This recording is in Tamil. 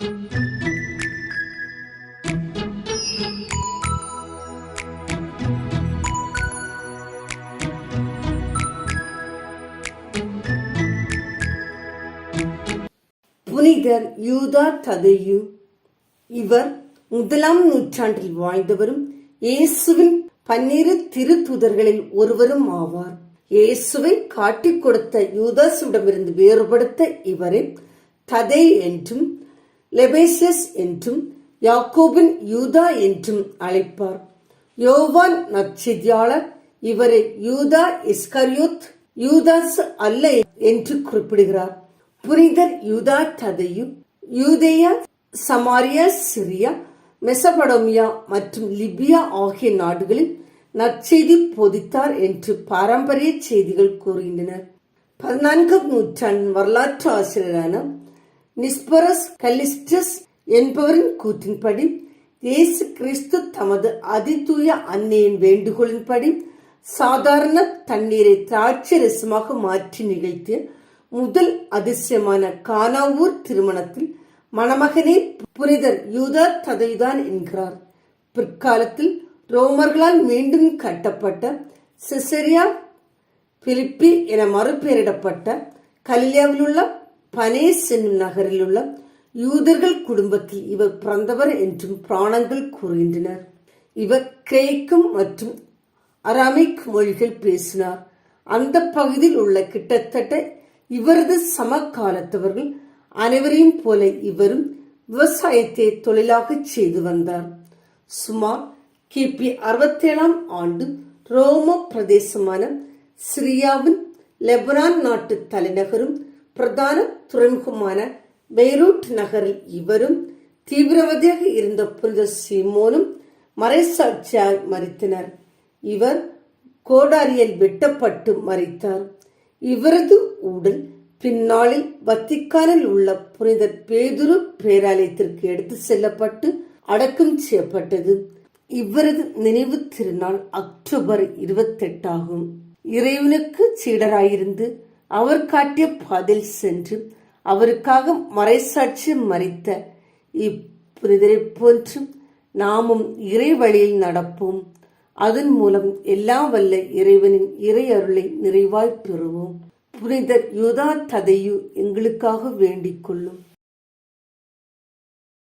புனிதர் யூதா ததையு. இவர் முதலாம் நூற்றாண்டில் வாழ்ந்தவரும் இயேசுவின் பன்னிரு தூதர்களில் ஒருவரும் ஆவார். இயேசுவை காட்டிக் கொடுத்த யூதாசுடமிருந்து வேறுபடுத்த இவரை ததை என்றும் லெபேசியஸ் என்றும் யாக்கோபின் யூதா என்றும் அழைப்பார். யோவான் நற்செய்தியாளர் இவரை யூதா இஸ்கரியோத் யூதாஸ் அல்ல என்று குறிப்பிடுகிறார். புனிதர் யூதா ததையு யூதேயா சமாரியா சிரியா மெசபடோமியா மற்றும் லிபியா ஆகிய நாடுகளில் நற்செய்தி பொதித்தார் என்று பாரம்பரிய செய்திகள் கூறுகின்றனர் பதினான்காம் நூற்றாண்டின் வரலாற்று ஆசிரியரான நிஸ்பரஸ் கலிஸ்டஸ் என்பவரின் கூற்றின்படி இயேசு கிறிஸ்து தமது அதிதூய அன்னையின் வேண்டுகோளின்படி சாதாரண தண்ணீரை திராட்சை ரசமாக மாற்றி நிகழ்த்திய முதல் அதிசயமான கானாவூர் திருமணத்தில் மணமகனே புனிதர் யூதா ததைதான் என்கிறார். பிற்காலத்தில் ரோமர்களால் மீண்டும் கட்டப்பட்ட சிசரியா பிலிப்பி என மறுபெயரிடப்பட்ட கலிலியாவில் உள்ள பனேஸ் என்னும் நகரில் உள்ள யூதர்கள் குடும்பத்தில் இவர் பிறந்தவர் என்றும் புராணங்கள் கூறுகின்றனர். இவர் கிரேக்கம் மற்றும் அராமிக் மொழிகள் பேசினார். அந்த பகுதியில் உள்ள கிட்டத்தட்ட இவரது சமகாலத்தவர்கள் அனைவரையும் போல இவரும் விவசாயத்தை தொழிலாக செய்து வந்தார். சுமார் கிபி அறுபத்தேழாம் ஆண்டு ரோம பிரதேசமான சிரியாவின் லெபனான் நாட்டு தலைநகரும் பிரதான துறைமுகமான பெய்ரூட் நகரில் இவரும் தீவிரவாதியாக இருந்த புனித சீமோனும் மறைசாட்சியால் மறித்தனர். இவர் கோடாரியில் வெட்டப்பட்டு மறித்தார். இவரது உடல் பின்னாளில் வத்திக்கானில் உள்ள புனித பேதுரு பேராலயத்திற்கு எடுத்து செல்லப்பட்டு அடக்கம் செய்யப்பட்டது. இவரது நினைவு திருநாள் அக்டோபர் இருபத்தெட்டாகும். இறைவனுக்கு சீடராயிருந்து அவர் காட்டிய பாதில் சென்று அவருக்காக மறைசாட்சி மறித்த இப்புனிதரை போன்றும் நாமும் இறை வழியில் நடப்போம். அதன் மூலம் எல்லாம் வல்ல இறைவனின் இறை அருளை நிறைவாய் பெறுவோம். புனிதர் யுதா ததையு எங்களுக்காக வேண்டிக் கொள்ளும்.